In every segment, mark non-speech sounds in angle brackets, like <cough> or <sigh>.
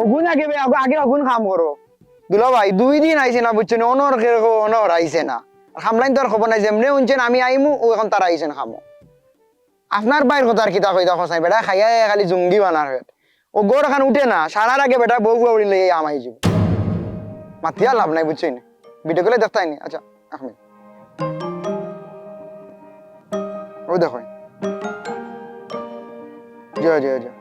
অগুন আগে আগে অগুন কাম করো। দুলো ভাই, দুই দিন আইছে না বুঝছেন অনর অনর আইছে না। খামলাইন তোর খবর নাই, যেমনি উনছেন আমি আইমু, ও এখন তারা আইছেন খামো। আপনার বাইর কথা আর কিতা কইতা খসাই বেটা খাইয়া খালি জুঙ্গি বানার হয়ে। ও গোর এখন উঠে না সারার আগে বেটা বউ বউ উড়িলে আমাই যাব। মাতিয়া লাভ নাই বুঝছেন ভিডিও কলে দেখতাই নি? আচ্ছা মিনিট। ও দেখো জয় জয় জয়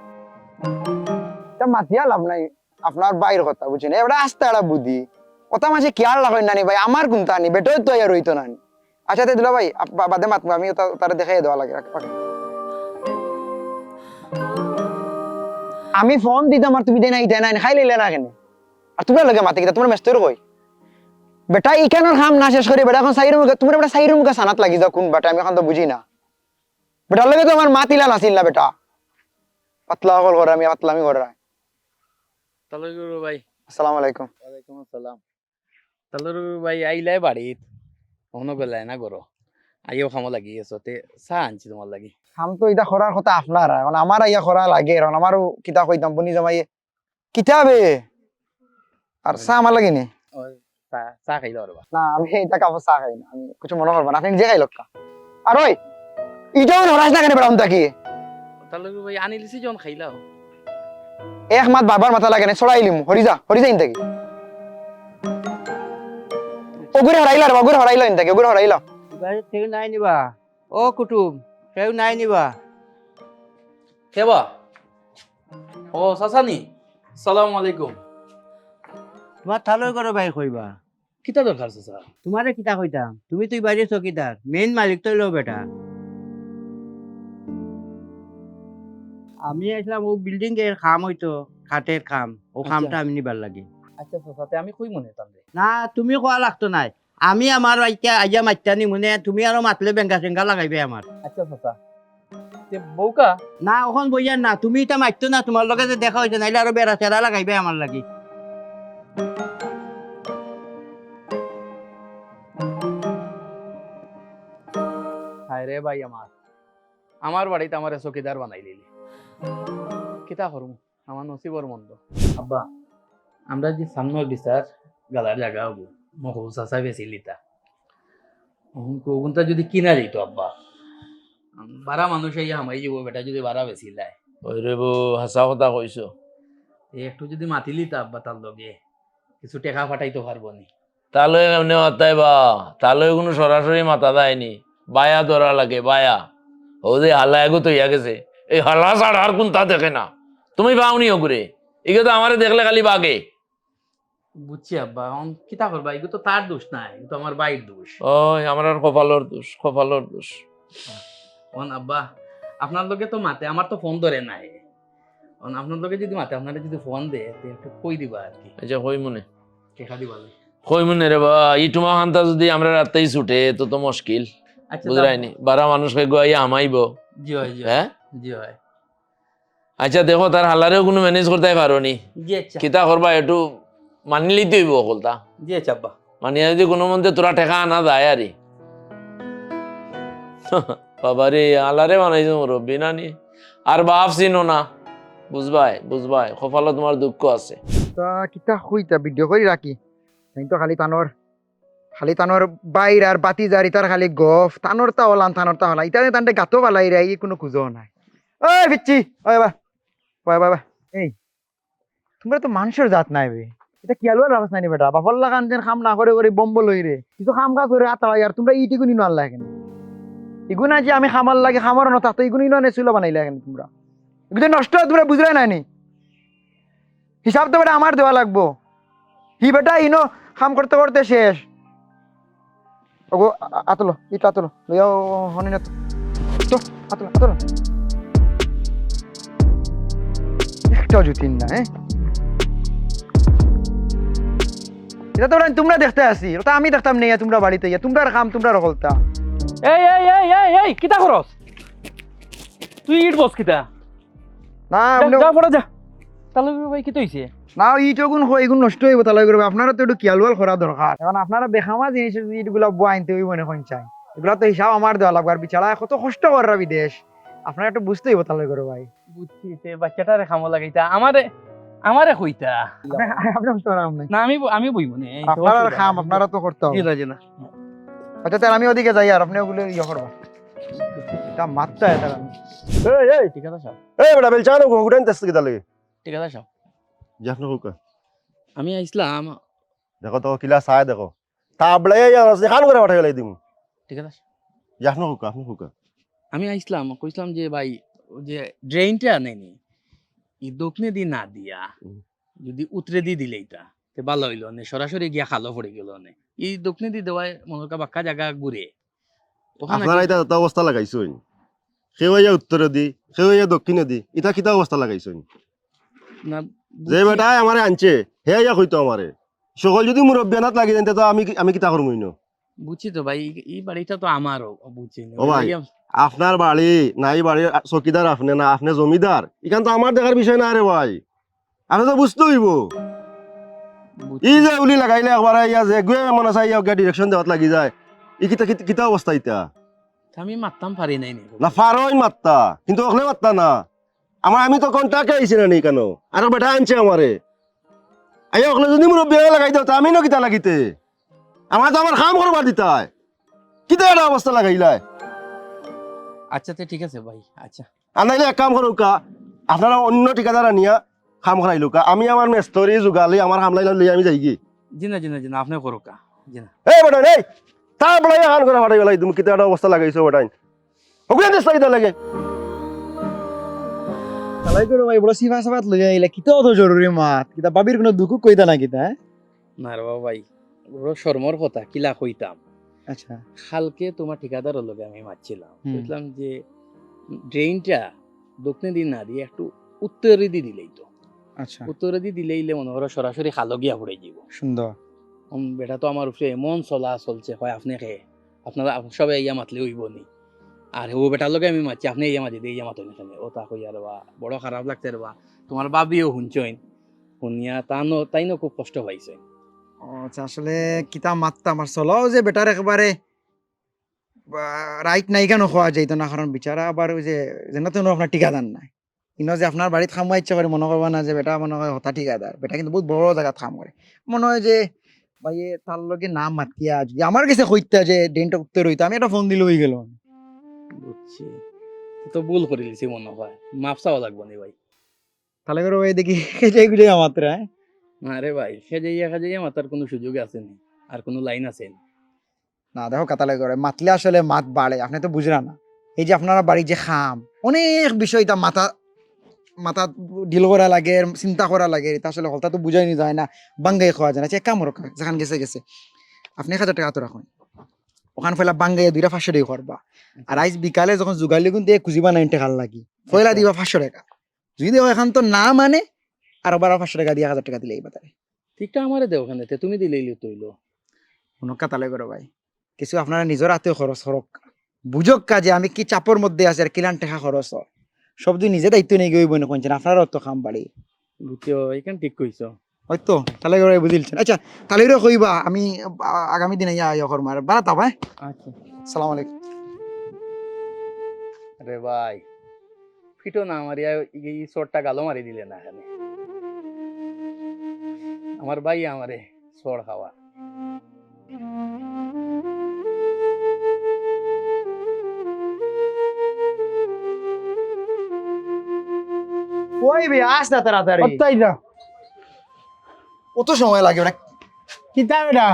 তা মাতিয়া লাভ নাই আপনার বাইর কথা বুঝছেন এবার আস্তে একটা বুদ্ধি। কথা মাঝে খেয়াল রাখেন নানি ভাই আমার কোনটা নি বেটো তো আর রইতো নানি। আচ্ছা তে দিলা ভাই বাদে মাতবো আমি তারা দেখাই দেওয়া লাগে আমি ফোন দিতাম আর তুমি দেয় না ইটা নাই খাই লইলে না কেন? আর তুমি লগে মাতি কিতা তোমার মেস্তর কই বেটা ইকানোর খাম না শেষ করে বেটা এখন সাইর মুখে তোমার বেটা সাইর মুখে সানাত লাগি যাও কোন বাটা আমি এখন তো বুঝি না। বেটার লগে তো আমার মাতিলা নাছিল না বেটা। পাতলা হল করে আমি পাতলা আমি। করে তাহলে গুরু ভাই। আসসালামু আলাইকুম। ওয়ালাইকুম আসসালাম। তাহলে গুরু ভাই আইলাই বাড়িত কখনো বেলায় না করো আইও খামো লাগি আছো। তে চাহ আনছি তোমার লাগি। কাম তো এটা করার কথা আপনার এখন আমার ইয়া করা লাগে এখন আমারও কিতা কইতাম বনি জামাই কিতাবে আর চা আমার লাগে নি? চাহ চাহ খাইলো না আমি এটা কাপড় চা খাই না আমি কিছু মনে করব না আপনি নিজে খাই লোক আর ওই ইটাও নরাস না কেন বেড়াম তাকি তাহলে ভাই আনি লিছি যখন খাইলাও এক মাত বারবার মাথা লাগে না ছড়াই লিমু হরি যা হরি যা ইনতাকি। ওগুরে হরাইলা রে ওগুরে হরাইলা ইনতাকি ওগুরে হরাইলা থেকে নাই নিবা। ও কুটুম। কেউ নাই নিবা। কেবা ও সাসানি সালাম আলাইকুম। তোমার থালৈ করে বাইর কইবা কিতা দরকার চাচা তোমারে কিতা কইতাম? তুমি তুই বাইরে চকিদার মেইন মালিক তৈল বেটা। আমি আসলাম ও বিল্ডিং এর খাম হইতো খাটের খাম। ও আচ্ছা। খামটা আমি নিবার লাগে। আচ্ছা চাচাতে আমি কই মনে তাম না তুমি কোয়া লাগতো নাই। আমি আমার আইতা আইয়া মাত্তা নি মনে তুমি আরও মাতলে বেঙ্গা চেঙ্গা লাগাইবে আমার আচ্ছা চাচা তে বউকা না ওখন বইয়ার না তুমি এটা মাততো না তোমার লগে যে দেখা হয়েছে নাইলে আরও বেড়া চেরা লাগাইবে আমার লাগি। হায় রে ভাই আমার আমার বাড়িতে আমার চকিদার বানাই লিলি কিতা করুম আমার নসিবর মন্দ আব্বা আমরা যে সামনের বিচার গালার জায়গা হব। মকবু চাচা বেশি লিতা কোনটা যদি কিনা দিত আব্বা? বারা মানুষ এই হামাই যাব বেটা যদি বারা বেশি লাই ওই রে বউ হাসা কথা কইছো এই একটু যদি মাতি লিতা আব্বা তার লগে কিছু টেকা ফাটাইতে পারব নি। তালৈ এমনি মাতাই বা তালৈ কোনো সরাসরি মাথা দেয়নি বায়া ধরা লাগে বায়া। ও যে হালা এগো তো ইয়া গেছে। এই হালা ছাড়া আর কোন তা দেখে না? তুমি পাওনি ওগুরে এগুলো তো আমারে দেখলে খালি বাগে। বুঝছি আব্বা কিতা করবা? এগুলো তো তার দোষ নাই তো আমার বাইর দোষ। ওই আমার আর কপালর দোষ কপালর দোষ। অন আব্বা আপনার লগে তো মাতে আমার তো ফোন ধরে নাই। অন আপনার লগে যদি মাতে আপনারা যদি ফোন দে একটু কই দিবা আর কি? আচ্ছা কই মনে? টেকা দিবা কই মনে রে বা ইটুমা খান্তা যদি আমরা রাতেই ছুটে তো তো মুশকিল। আচ্ছা বুঝরাইনি বারা মানুষকে গোয়াই আমাইব। জি হয় জি হয় হ্যাঁ? জি হয় আচ্ছা দেখো তার হালারেও কোনো ম্যানেজ করতে পারো নি। আচ্ছা। কিতা করবা একটু মানি লিতে হইব অকলতা জি আচ্ছা আব্বা মানে যদি কোনো মধ্যে তোরা টেকা আনা যায় আরে। <laughs> বাবারে আলারে বানাইছো মুরব্বী নানি আর বাপ চিনো না। বুঝবাই বুঝবাই কপালে তোমার দুঃখ আছে। তা কিতা হইতা ভিডিও করে রাখি তাই তো খালি তানোর খালি তানোর বাইর আর বাতি জারি তার খালি গফ। তানোর তা হলাম তানোর তা হলাম ইতা তান্তে গাতো বালাই রে ই কোনো খুঁজো নাই। ওই বিচ্ছি ওই বা ওই বাবা এই তোমরা তো মানুষের জাত নাই বে। এটা কি আলুয়ার ব্যবস্থা নাই বেটা? বাপর লাগান যেন খাম না করে করে বম্ব লই রে। কিছু খাম কাজ করে আতা আর তোমরা ইটিকু নিনো আল্লাহ কেন ইগুনা যে আমি খামার লাগে, খামার না তাতে ইগুনি নিনো ছিল বানাইলে কেন তোমরা। এগুলো নষ্ট তোমরা বুঝলাই নাই নি হিসাব তো বেটা আমার দেওয়া লাগবো। হি বেটা ইনো কাম করতে করতে শেষ। ওগো আতলো ইটা আতলো লইয়া হনি না তো। তো আতলো আতলো একটাও জুতিন না হ্যাঁ? এটা তো ওরা তোমরা দেখতে আসি ওটা আমি দেখতাম নেই তোমরা বাড়িতে ইয়া তোমরা কাম তোমরা রকলতা এই এই এই এই এই কিতা করস তুই ইট বস কিতা? না যা পড়া যা তাহলে ভাই কি হইছে না ইট ইটগুন হয় এগুন নষ্ট হইব তাহলে করবে আপনারা তো একটু কিয়ালওয়াল করা দরকার এখন আপনারা বেখামা জিনিস এগুলা বউ আনতে হইব না কোন চাই। এগুলা তো হিসাব আমার দেওয়া লাগবে আর বিছাড়া কত কষ্ট করা বিদেশ। আপনারা একটু বুঝতে হইব তাহলে করে ভাই বুঝছি বাচ্চাটারে খামো লাগাইতা আমারে আমারে কইতা। না। আমি আমি বইব না আপনারা খাম আপনারা তো করতে হবে। জি না না। আচ্ছা তাহলে আমি ওদিকে যাই আর আপনি ওগুলো ইয়ে করব এটা মাত্রা এটা। এই এই। ঠিক আছে সব এই বেটা বেলচানো ঘুগুড়ান তেস কি ঠিক আছে সব জাফনা হুকা আমি আইসলাম। দেখো তো কিলা চাই দেখো। তাবলে আছে খান করে পাঠাই দিমু। ঠিক আছে জাফনা হুকা আপনি হুকা আমি আইসলাম কইছিলাম যে ভাই ও যে ড্রেনটা নেনি ই দক্ষিণে দি না দিয়া। যদি উতরে দি দিলে এটা তে ভালো হইল নে সরাসরি গিয়া খালো পড়ে গেল নে। এই দক্ষিণে দি দেওয়ায় মনে কা বাক্কা জায়গা ঘুরে। আপনারা এটা এটা অবস্থা লাগাইছেন সেও ইয়া উত্তরে দি সেও ইয়া দক্ষিণে দি এটা কিতা অবস্থা লাগাইছেন না যে বেটা আমারে আনছে হে ইয়া কইতো আমারে। সকল যদি মুরব্বী আনাত লাগি যান তো আমি আমি কিতা ইনো? বুঝছি তো ভাই এই- বাড়িটা তো আমারও বুঝছি ও ভাই। আপনার বাড়ি নাই বাড়ির চকিদার আপনি না আপনি জমিদার। এখান তো আমার দেখার বিষয় না রে ভাই। আপনি তো বুঝতে হইব। ই যে উলি লাগাইলে একবারে ইয়া যে গুয়ে মনে চাই ইয়া ডিরেকশন দেওয়াত লাগি যায়। ই কিতা কিতা- অবস্থা ইতা? আমি মারতাম পারি নাই না। ফারোই মাত্তা। কিন্তু ওখানে মাত্তা না। আমার আমি তো কন্টাকে আইছি না নি কেন? আর বেটা আনছে আমারে আই ওখানে যদি মুরব্বী লাগাই দাও তা আমি ন কিতা লাগিতে? আমার তো আমার কাম করবার দিতাই। কিতা এটা অবস্থা লাগাইলাই? আচ্ছা তো ঠিক আছে ভাই আচ্ছা। আর নাইলে এক কাম করুক কা, আপনারা অন্য ঠিকাদার আনিয়া কাম করাইলো কা আমি আমার মেস্তরি যোগালি আমার হামলাই লই আমি যাই কি। জি না জি না জি না আপনি করো কা জি এই বেটা এই! তার বলাই হান করে ফাটাই গেলাই তুমি কিতা একটা অবস্থা লাগাইছো ওগুলো দেশ লাগে। তাহলে করে ভাই বড় সিফা সাফাত লই আইলা কিতা অত জরুরি মাত। কিতা বাবির কোনো দুঃখ কইতা না কিতা? না রে বাবা ভাই বড় শর্মর কথা কিলা কইতাম। আচ্ছা। কালকে তোমার ঠিকাদারের লগে আমি মারছিলাম। বুঝলাম যে ড্রেনটা দক্ষিণ দিন না দিয়ে একটু উত্তরে দিয়ে দিলেই তো। আচ্ছা। উত্তরে দিয়ে মনে করো সরাসরি খালো গিয়া পড়ে যাব। সুন্দর। বেটা তো আমার উপরে এমন চলা চলছে হয় আপনারা সবাই ইয়া মাতলে হইব নি। আর ও বেটার লগে আমি মারছি আপনি ইয়া মাতি দিয়ে ইয়া এখানে ও তা কই আর বা বড় খারাপ লাগছে রে বা। তোমার বাবিও শুনছইন। শুনিয়া তানো তাইনো খুব কষ্ট পাইছে। আচ্ছা আসলে কিতা মাত্তা আমার চলাও যে বেটার একেবারে রাইট নাই কেন খোয়া যাইতো না কারণ বিচারা আবার ওই যে যেন তেন আপনার ঠিকাদার নাই। ইনো যে আপনার বাড়িত খামা ইচ্ছা করে মনে করবা না যে বেটা মনে হয় হতা ঠিকাদার বেটা কিন্তু বহুত বড় জায়গাত খাম করে মনে হয় যে ভাইয়ে তার লগে নাম মাতিয়া যদি আমার কাছে কইতা যে ডেনটা উত্তর হইতো আমি একটা ফোন দিলে হয়ে গেল বুঝছি। তো ভুল করে লিছি মনে হয়। মাপ চাওয়া লাগবো নি ভাই? তাহলে করে ওই দেখি খেজে গুজে আমার হ্যাঁ না রে ভাই খেজাইয়া খেজাইয়া মাতার কোনো সুযোগ আছে নি, আর কোনো লাইন আছে নি? না, দেখো কাতালে করে মাতলে আসলে মাত বাড়ে, আপনি তো বুঝরা না। এই যে আপনারা বাড়ি যে খাম, অনেক বিষয় তা মাথা মাথা ডিল করা লাগে, চিন্তা করা লাগে এটা আসলে হলতা তো বুঝাই নি যায় না বাঙ্গাই খাওয়া যায় না। চেক কাম রক্ষা যেখান গেছে গেছে। আপনি এক হাজার টাকা তো রাখুন। ওখান ফেলা বাঙ্গাইয়া দুইটা পাঁচশো টাকা করবা। আর আজ বিকালে যখন যোগালি কিন্তু খুঁজিবা নাইন টাকা লাগি। ফয়লা দিবা পাঁচশো টাকা। যদি এখান তো না মানে আর আবার পাঁচশো টাকা দিয়ে হাজার টাকা দিলে এই বাতারে ঠিকটা আমারে দেও ওখানে তুমি দিলেই তৈলো কোনো কাতালে করো ভাই। কিছু আপনারা নিজের হাতেও খরচ করক। বুঝক কাজে আমি কি চাপর মধ্যে আছি আর কিলান টাকা খরচ সব দুই নিজে দায়িত্ব নিয়ে গিয়ে বই কোনছেন আপনারও তো খাম বাড়ি। বুঝছ এইখান ঠিক কইছো। হয়তো তাহলে করে বুঝিলছেন আচ্ছা তাহলে কইবা আমি আগামী দিনে ইয়া ইয়া করব। আর বাড়াতাম হ্যাঁ? আচ্ছা। সালাম আলাইকুম। রে ভাই ফিটো না মারিয়া এই চোরটা গালো মারি দিলে না এখানে। আমার ভাই আমারে চোর খাওয়া। ওই বে আস না তাড়াতাড়ি। তাই না। কত সময় লাগে ওটা কিতা বেটা?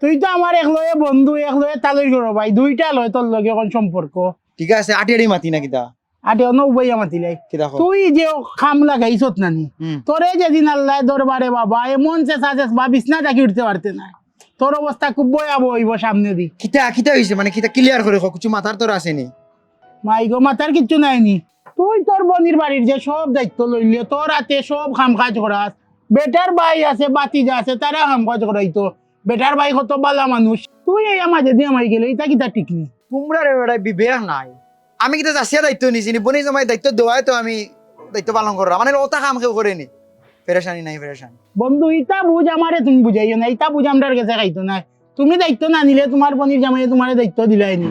তুই তো আমার এক লয়ে বন্ধু এক লয়ে তালই করো ভাই দুইটা লয় তোর লগে কোন সম্পর্ক। ঠিক আছে আটি আটি মাতি না কিতা? আটে অন্য উবাইয়া মাতিলাই কি তুই যে খাম লাগাইছত নানি। তোরে যেদিন আল্লাহ দরবারে বাবা এমন চেঁচা চেঁচ বা বিছনা থাকি উঠতে পারতে না। তোর অবস্থা খুব ভয়াবহ হইব সামনে দি কিতা কিতা হয়েছে মানে কিতা ক্লিয়ার করে কিছু মাথার তোর আসেনি। মাই গো মাথার কিচ্ছু নাইনি। তুই তোর বনির বাড়ির যে সব দায়িত্ব লইলে তোর হাতে সব খাম কাজ করাস। বেটার ভাই আছে বাতিজা আছে তারা খাম কাজ করাইতো। বেটার ভাই কত বালা মানুষ। তুই এই মাঝে দিয়ে মাই গেলে ইটা কিতা ঠিক নি তোমরা রে বিবেক নাই। আমি কিন্তু চাষিয়া দায়িত্ব নিছি বনি জমাই দায়িত্ব দেওয়াই তো আমি দায়িত্ব পালন করো মানে ওটা কাম কেউ করেনি পেরেশানি নাই পেরেশানি বন্ধু, ইটা বুঝ আমারে তুমি বুঝাইও না ইটা বুঝ আমরার কাছে খাইতো না তুমি দায়িত্ব না নিলে তোমার বনির জামাই তোমার দায়িত্ব দিলাইনি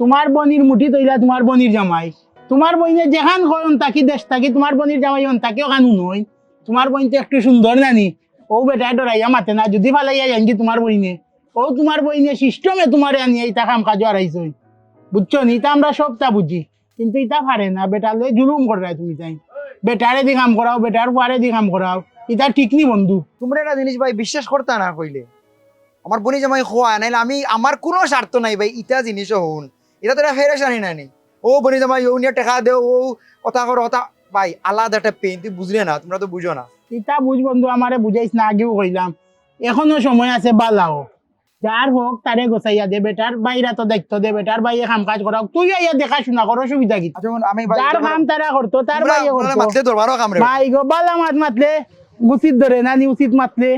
তোমার বনির মুঠি তৈলা তোমার বনির জামাই। তোমার বইনে যেখান হয় তাকি দেশ থাকি তোমার বনির জামাই হন তাকেও কানু নয়। তোমার বইন তো একটু সুন্দর নানি। ও বেটায় ডরাইয়া মাতে না, যদি ফালাইয়া জানকি তোমার বইনে। ও তোমার বইনে সিস্টেমে তোমার আনিয়া ইটা কাম কাজ হারাইছ বুঝছ? নি ইটা আমরা সবটা বুঝি। কিন্তু ইটা পারে না বেটার বেটালে জুলুম করে তুমি তাই। বেটারে দি কাম করাও বেটার পারে দি কাম করাও। ইটা ঠিক নি বন্ধু। তোমরা একটা জিনিস ভাই বিশ্বাস করতে না কইলে। আমার বনি জামাই খোয়া নাইলে আমি আমার কোনো স্বার্থ নাই ভাই ইটা জিনিসও হন এটা তো এটা ফেরেশানি নানি ও বনি জামাই ও নিয়ে টাকা দেও ও কথা করো কথা ভাই আলাদা একটা পেন তুই বুঝলে না তোমরা তো বুঝো না। ইটা বুঝ বন্ধু আমারে বুঝাইছ না আগেও কইলাম। এখনও সময় আছে বালাও। যার হোক তারে গোছাইয়া দে বেটার বাইরা তো দেখতো দে বেটার বাইয়ে কাম কাজ করাও তুই আইয়া দেখাশোনা করো সুবিধা কি? আচ্ছা ভাই যার কাম তারা করতো তার বাইয়ে করতো মাই গো বালা মাত মাতলে। গুচিত ধরে না নি উচিত মাতলে।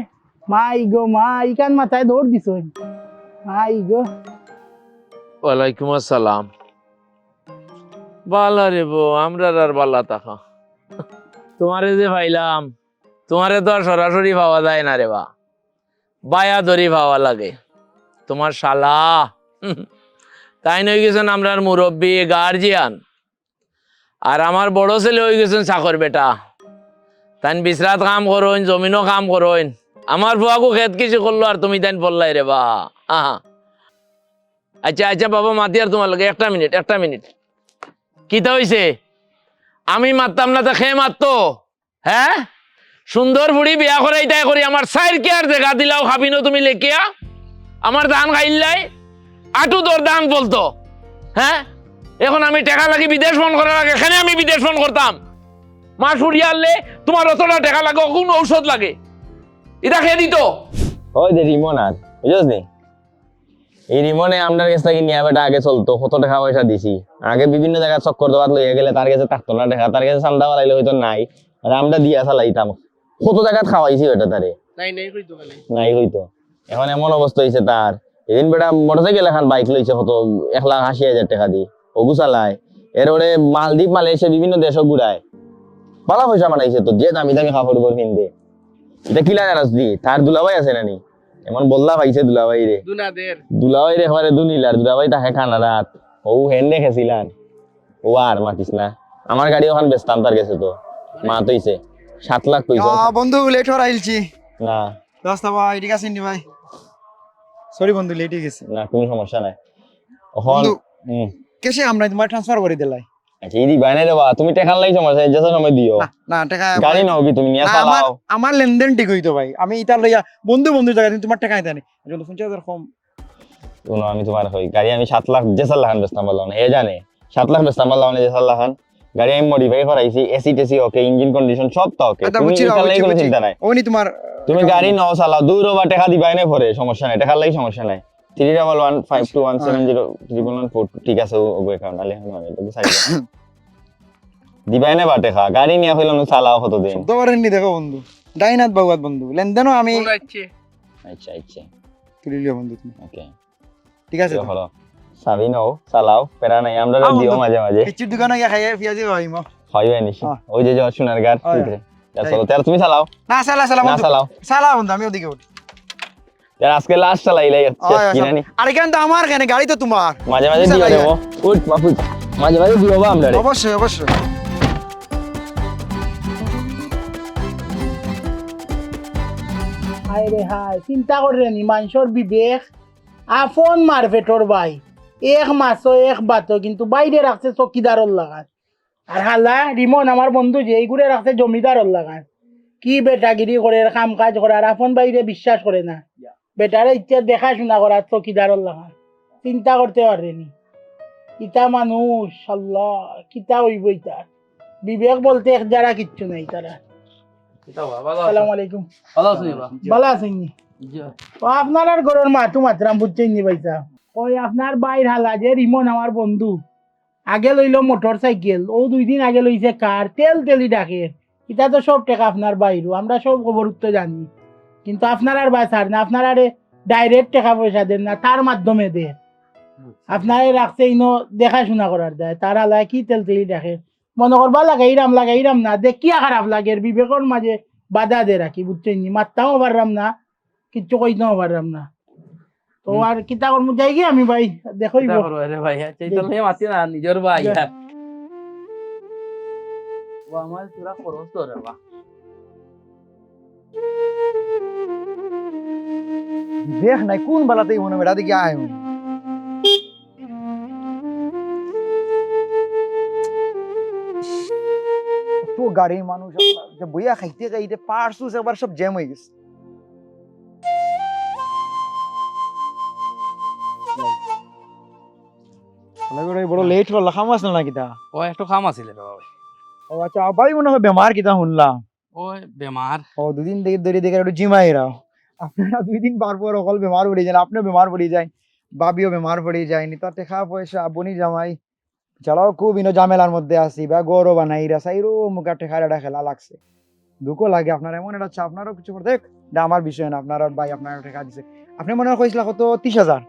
মাই গো মা ইকান মাথায় দৌড় দিছ মাই গো। ওয়ালাইকুম আসসালাম। বালা রে বো আমরা আর বালা তাকা। তোমারে যে ভাইলাম তোমারে তো আর সরাসরি পাওয়া যায় না রে বা। বায়া ধরি পাওয়া লাগে। তোমার শালা। তাই নই গেছেন আমরার মুরব্বী গার্জিয়ান আর আমার বড় ছেলে হয়ে গেছেন চাকর বেটা। তাই বিশ্রাত কাম করইন জমিনও কাম করইন আমার বুয়াকু খেত কিছু করল আর তুমি তাই বললাই রে বা। আহা। আচ্ছা আচ্ছা বাবা, মাতি আর তোমার লগে একটা মিনিট একটা মিনিট। কিতা হইছে? আমি মারতাম না তো খেয়ে মারতো? হ্যাঁ? সুন্দর বুড়ি বিয়া করে এটাই করি, আমার সাইর কে আর দেখা দিলাও, খাবিনো তুমি লেখিয়া? আমার ধান খাইলাই আটু তোর ধান বলতো। হ্যাঁ? এখন আমি টাকা লাগি বিদেশ ফোন করার আগে এখানে আমি বিদেশ ফোন করতাম। মা সুরিয়া আনলে তোমার অতটা টাকা লাগে কোন ঔষধ লাগে। এটা খেয়ে দিত। ওই যে রিমন আর বুঝছ নি? এই রিমনে আপনার কাছ থেকে নিয়ে বেটা আগে চলতো কত টাকা পয়সা দিছি। আগে বিভিন্ন জায়গায় চক্কর দেওয়ার লইয়া গেলে তার কাছে থাকতো না টাকা তার কাছে চান্দা বাড়াইলে হয়তো নাই। আর আমরা দিয়া চালাইতাম। কত জায়গায় খাওয়াইছি বেটা তারে? নাই নাই কইতো খালি নাই হইতো এখন এমন অবস্থা হয়েছে তার। এদিন বেটা মোটরসাইকেল এখন বাইক লইছে কত? এক লাখ আশি হাজার টাকা দি ওগু চালায়। এর ওরে মালদ্বীপ মালয়েশিয়া বিভিন্ন দেশও ঘুরায়। ভালো পয়সা বানাইছে তো যে দামি দামি কাপড় উপর কিনতে। এটা কিলা জানাস দি তার দুলাভাই আছে নানি এমন বললা পাইছে দুলাভাই রে। দুনাদের দুলাভাই রে এবারে দুনিলার। দুলাভাই তাকে খানা রাত। ও হেন দেখেছিলাম ও আর মাতিস না। আমার গাড়ি ওখান বেচতাম তার গেছে তো। মা তৈছে সাত লাখ কইছে। বন্ধু লেট হওয়ার আইলছি। না। রাস্তা ভাই ঠিক আছে নি ভাই? সরি বন্ধু লেট গেছে। না কোনো সমস্যা নাই। হুম। কেসে আমরা তোমার ট্রান্সফার করে দিলাই। আচ্ছা এই দিবাই নাই রে বা তুমি টেকার লাই সমস্যা এই সময় দিও। না টাকা গাড়ি নাও কি তুমি নিয়ে চালাও আমার লেনদেন ঠিক হইতো ভাই। আমি ইটা লইয়া বন্ধু বন্ধু জায়গা তুমি তোমার টাকা দিতে নি যদি পঞ্চাশ হাজার কম। শুনো আমি তোমার হই। গাড়ি আমি সাত লাখ যে চার লাখ বেচতাম বললাম এ জানে। সাত লাখ বেচতাম বললাম যে চার লাখ গাড়ি আমি মডিফাই করাইছি এসি টেসি ওকে ইঞ্জিন কন্ডিশন সব তো ওকে আচ্ছা, তুমি কোনো চিন্তা নাই। ওনি তোমার তুমি গাড়ি নাও চালাও দূর বা টাকা দিবাই না পরে সমস্যা নাই টাকার লাগি সমস্যা নাই। Three double one five two one seven zero triple one four ঠিক আছে ও অ্যাকাউন্ট আলে এখন আমি তোকে সাইড দিবাই না বা টাকা গাড়ি নিয়ে হইলাম চালাও কতদিন। শব্দ করেন নি দেখো বন্ধু। ডাইনাথ বাবুয়াত বন্ধু লেনদেনও আমি আচ্ছা আচ্ছা। তুলি লিও বন্ধু তুমি। ওকে ঠিক আছে? হলো। চাবি নাও চালাও পেরা নাই আমরা দিও মাঝে মাঝে কিচ্ছুর দোকানে গিয়ে খাইয়ে পিয়াজি ভাবিম হয় ভাই নিশ্চয় হ্যাঁ। ওই যে যাওয়ার সোনার গার। ভিতরে চলো তার তুমি চালাও। না সালা সালা না চালাও। সালা বন্ধু আমি ওদিকে উঠি। তার আজকে লাস্ট চালাইলাই হয়, কিনা নি আর এখানে তো আমার কেন গাড়ি তো তোমার মাঝে মাঝে দিও দেবো। উঠ বাপু মাঝে মাঝে দিও বা আমরা অবশ্যই অবশ্যই হায় রে হায় চিন্তা মানুষের বিবেক। আফন ভাই এক মাসও এক বাতো কিন্তু বাইরে রাখছে চকিদারর লাগান আর হালা রিমন আমার বন্ধু যে এইগুলো রাখছে জমিদারর লাগান কি বেটাগিরি করে কাম কাজ করে আর আপন বাইরে বিশ্বাস করে না। বেটারে ইচ্ছা দেখাশোনা করার চকিদারর লাগান চিন্তা করতে পারেনি ইটা মানুষ আল্লাহ কিতা হইব ইটা বিবেক বলতে এক যারা কিচ্ছু নাই তারা। সালাম আলাইকুম। ভালো আছো বা ভালো আছেন ও আপনার আর গরুর মাথু মাত্রাম বুঝছেন নি পয়সা ওই আপনার বাইর হালা যে রিমন আমার বন্ধু। আগে লইলো মোটর সাইকেল ও দুই দিন আগে লইছে কার তেল তেলি ডাকে। এটা তো সব টাকা আপনার বাইরও আমরা সব খবর তো জানি। কিন্তু আপনার আর বাসার না আপনার আরে ডাইরেক্ট টাকা পয়সা দেন না তার মাধ্যমে দেন। আপনারে রাখছে ইনো দেখাশোনা করার দেয় তার হালায় কি তেল তেলি ডাকে। মনে করবা লাগাইরাম লাগাইরাম না দেখিয়া খারাপ লাগে বিবেকর মাঝে বাধা দে রাখি বুঝছেন নি? মারতাও পারলাম না কিচ্ছু কইতেও পারলাম না। তো আর কিতা করব যাই কি আমি ভাই দেখো কিতা করো রে ভাই চৈতন্য মাতি না নিজের ভাই। আর। ও আমার পুরা খরচ তো রে বা দেখ নাই কোন বেলাতেই মনে বেড়া দিকে আয় তো গাড়ি মানুষ যে বইয়া খাইতে খাইতে পার্সুস একবার সব জ্যাম হয়ে গেছে বড় লেট হল খাম আসলো না কিতা? ও একটু কাম আছিল বাবা ও আচ্ছা আবাই মনে হয় বেমার কিতা শুনলাম। ও বেমার ও দুদিন থেকে ধরে দেখে একটু জিমাই আপনারা দুই দিন পর পর অকল বেমার পড়ে যান আপনিও বেমার পড়ে যায় বাবিও বেমার পড়ে যায় নি তার টেকা পয়সা বনি জামাই ছাড়াও খুব ইনো ঝামেলার মধ্যে আছি বা গরো বানাই রা সাইরো মুখা টেকা এটা খেলা লাগছে। দুঃখ লাগে আপনার এমন একটা আপনারও কিছু দেখ আমার বিষয় না আপনার ভাই আপনার টাকা দিছে। আপনি মনে হয় কইছিল কত তিরিশ হাজার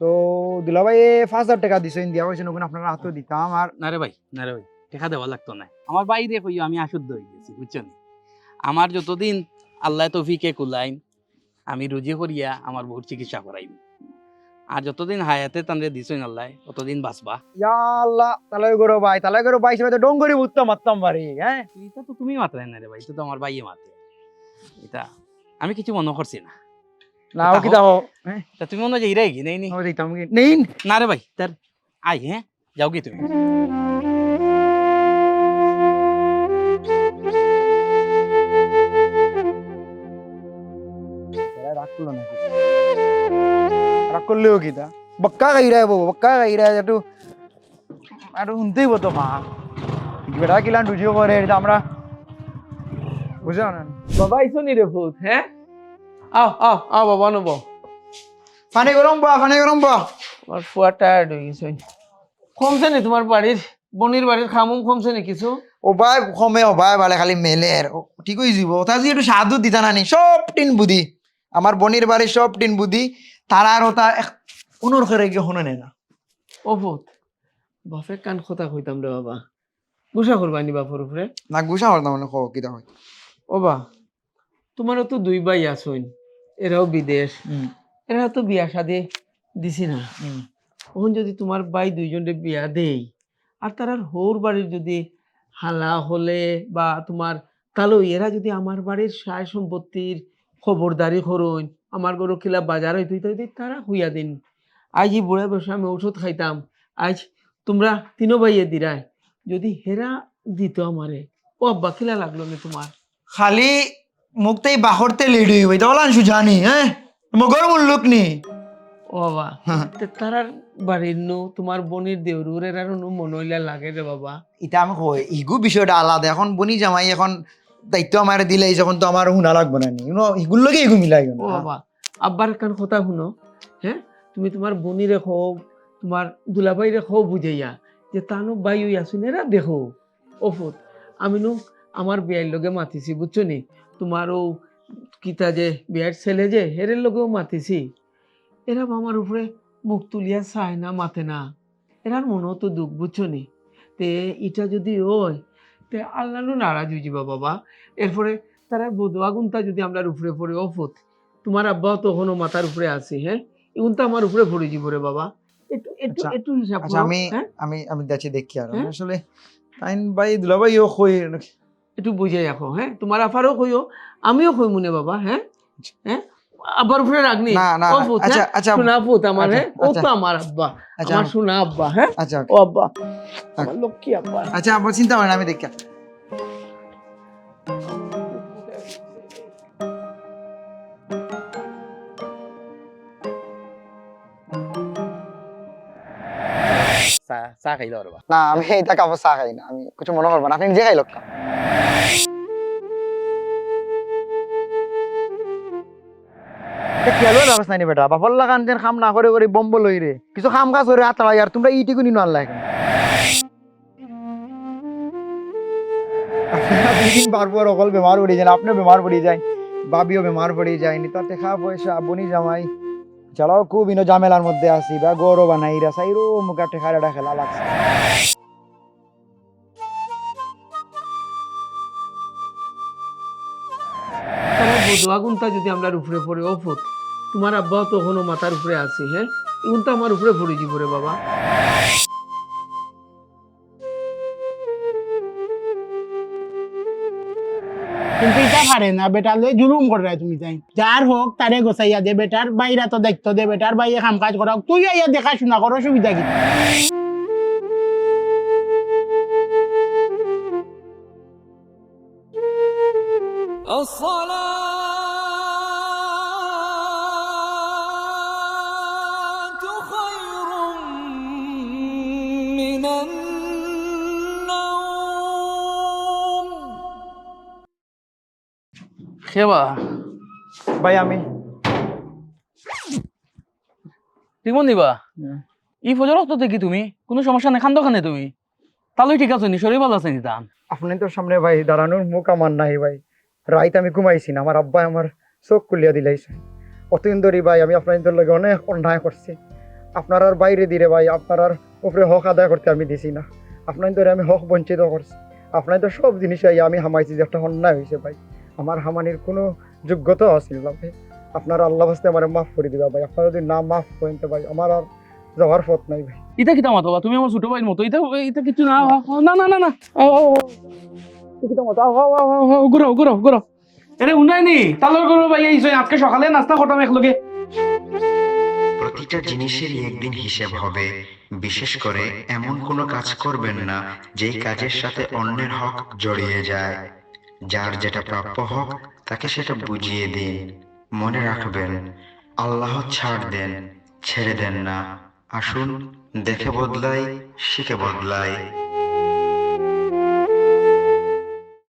তো দুলাভাই পাঁচ হাজার টাকা দিছে দিয়া কইছেন ওখানে আপনারা হাতও দিতাম আর না রে ভাই না রে ভাই টাকা দেওয়া লাগতো না। আমার বাইরে কইও আমি আশুদ্ধ হয়ে গেছি বুঝছেন আমার যতদিন আল্লাহ তৌফিকে কুলাইন আমি রুজি করিয়া আমার বহুত চিকিৎসা করাইব। আর যতদিন হায়াতে তানরে দিছইন আল্লাহ ততদিন বাঁচবা। ইয়া আল্লাহ তালাই গরো ভাই তালাই গরো ভাই তো ডঙ্গরি উত্তম মারতাম পারি হ্যাঁ? এটা তো তুমি মাত্রাই না রে ভাই এটা তো আমার বাইয়ে মাত্রে এটা আমি কিছু মনে করছি না। না ও কিতা হো তা তুমি মনে হয় যে ইরাই কি নেই নি ও দিতাম কি নেই না রে ভাই তার আই হ্যাঁ যাও কি তুমি রাগ রাগ করলেও কিতা বক্কা খাই রে বউ বক্কা খাই রে একটু একটু শুনতেই বতো মা বেটা কিলান রুজিও করে এটা আমরা বুঝো না বাবা আইসো নি রে ভূত হ্যাঁ আও আও আও বাবা নব পানি গরম বা পানি গরম বা আমার ফুয়া টায়ার্ড হয়ে গেছে। কমছে নি তোমার বাড়ির বনির বাড়ির খামুম কমছে নি কিছু? ও ভাই কমে ও ভাই বালে খালি মেলে আর ঠিক হয়ে যাব তা যদি একটু সাধু দিতা নানি সব টিন বুদ্ধি। আমার বনির বাড়ির সব টিন বুদ্ধি। তারা আর ওটা অনুর করে গিয়ে শুনে নেয় না? ও ভূত। বাপে কান কথা কইতাম রে বাবা। গুসা করবানি বাপর উপরে না গুছা হল না মানে কো কিতা হয়। ও বা। তোমারও তো দুই ভাই আছইন। এরাও বিদেশ। এরা তো বিয়া শাদি দিছি না। তখন যদি তোমার ভাই দুইজনে বিয়া দেই আর তার হোর বাড়ির যদি হালা হলে বা তোমার তাহলে এরা যদি আমার বাড়ির সায় সম্পত্তির খবরদারি করুন আমার গরু কিলা বাজার হইতে হইতে তারা হইয়া দিন। আজ এই বুড়া বসে আমি ঔষধ খাইতাম আজ তোমরা তিনো ভাইয়ে দিরাই যদি হেরা দিত আমারে ও আব্বা কিলা লাগল না তোমার? খালি মুখতেই বাহরতে লেডি হইব এটা বলান সুজানি হ্যাঁ? মগর মুল্লুক নি ও বাবা। তে তারার বাড়ির নো তোমার বনির দেউরুর এরা নো মনইলা লাগে রে বাবা। এটা আমি কই ইগু বিষয়টা আলাদা। এখন বনি জামাই এখন দায়িত্ব আমার দিলে যখন তো আমার হুনা লাগবে না। নি ইগুর লগে ইগু মিলাই ও বাবা আব্বার কান কথা শুনো হ্যাঁ? তুমি তোমার বনি রেখো তোমার দুলাভাই রেখো বুঝাইয়া যে তানো বাই হই আসুন এরা দেখো। ওফত আমি নো আমার বিয়ের লগে মাতিছি বুঝছ নি? তোমার ও কিতা যে বিয়ের ছেলে যে হেরের লগেও মাতিছি। এরা আমার উপরে মুখ তুলিয়া চায় না মাতে না। এরার মনেও তো দুঃখ বুঝছ নি? তে ইটা যদি হয় তে আল্লাহ নারাজ হয়ে যাবা বাবা। এরপরে তারা বদুয়া গুনটা যদি আমরা উপরে পড়ে অফত। তোমার আব্বাও তখনও মাথার উপরে আছে হ্যাঁ? এখন আমার উপরে পড়ে যাব রে বাবা। একটু একটু আচ্ছা, একটু হিসাব আচ্ছা আমি হ্যাঁ? আমি আমি যাচ্ছি দেখি আর। হ্যাঁ? আসলে তাইন ভাই দুলাভাই ও কই? একটু বুঝে রাখো হ্যাঁ? তোমার আফারও কইও আমিও কই মনে বাবা হ্যাঁ? হ্যাঁ? আব্বার উপরে রাখনি না না ও না, আচ্ছা হ্যাঁ? আচ্ছা শোনা ফুত আমার আচ্ছা, হ্যাঁ? ও। তো আমার আব্বা আমার শোনা আব্বা হ্যাঁ? আচ্ছা ও আব্বা লক্ষ্মী আব্বা। আচ্ছা আব্বা চিন্তা করেন আমি দেখি। চা খাইলো রে বাবা না আমি এটা কাপড় চা খাই না আমি কিছু মনে করব না আপনি নিজে খেলো বেটা বাপর লাগান যেন খাম না করে করে বম্ব লই রে কিছু খাম কাজ করে আর তোমরা অকল বেমার পড়ে যান আপনিও বেমার পড়ে যায় বাবিও বেমার পড়ে যায় নি তাতে খা পয়সা বনি জামাই। এছাড়াও খুব ইনো ঝামেলার মধ্যে বা গৌরব সাইরো, মুখে খেলা লাগছে আগুনটা যদি আমরা উপরে পড়ে অফত তোমার আব্বাও তখনও মাথার উপরে আছে হ্যাঁ? এগুনটা আমার উপরে পড়েছি পরে বাবা। পারে না বেটার লই জুলুম করে তুমি তাই। যার হোক তারে গোসাইয়া দে বেটার বাইরা তো দেখতো দে বেটার বাইরে কাম কাজ করা তুই আইয়া দেখাশোনা করো সুবিধা কি? সেবা ভাই আমি। রিমন দিবা? ই ফজর তো দেখি তুমি? কোনো সমস্যা নেই খান্দো খানে তুমি। তাহলে ঠিক আছে নি শরীর ভালো আছে নি তান? আপনি তো সামনে ভাই দাঁড়ানোর মুখ আমার নাই ভাই। রাইত আমি ঘুমাইছি না আমার আব্বা আমার চোখ খুলিয়া দিলাইছে। অতদিন ধরে ভাই আমি আপনাদের লগে অনেক অন্যায় করছি। আপনার আর বাইরে দিলে ভাই আপনার আর উপরে হক আদায় করতে আমি দিছি না। আপনার ধরে আমি হক বঞ্চিত করছি। আপনার তো সব জিনিস আমি হামাইছি যে একটা অন্যায় হয়েছে ভাই। আমার হামানির কোনো যোগ্যতা আছিল না ভাই। আপনার আল্লাহ বাস্তে আমার মাফ করে দিবা ভাই। আপনারা যদি না মাফ করেন তো ভাই আমার আর যাওয়ার পথ নাই ভাই। ইটা কিতা মাতো তুমি আমার ছোট ভাইয়ের মতো। ইটা ইটা কিছু না না না না না। আ, ইটা কিতা মাতো? আও আও আও আও, আও, ঘুরো ঘুরো ঘুরো এরে উনাই নি? তালর করো ভাই এই আজকে সকালে নাস্তা করতাম একলগে। প্রতিটা জিনিসেরই একদিন হিসেব হবে। বিশেষ করে এমন কোনো কাজ করবেন না যেই কাজের সাথে অন্যের হক জড়িয়ে যায়। যার যেটা প্রাপ্য হোক, তাকে সেটা বুঝিয়ে দিন, মনে রাখবেন, আল্লাহ ছাড় দেন, ছেড়ে দেন না। আসুন, দেখে বদলাই, শিখে বদলাই।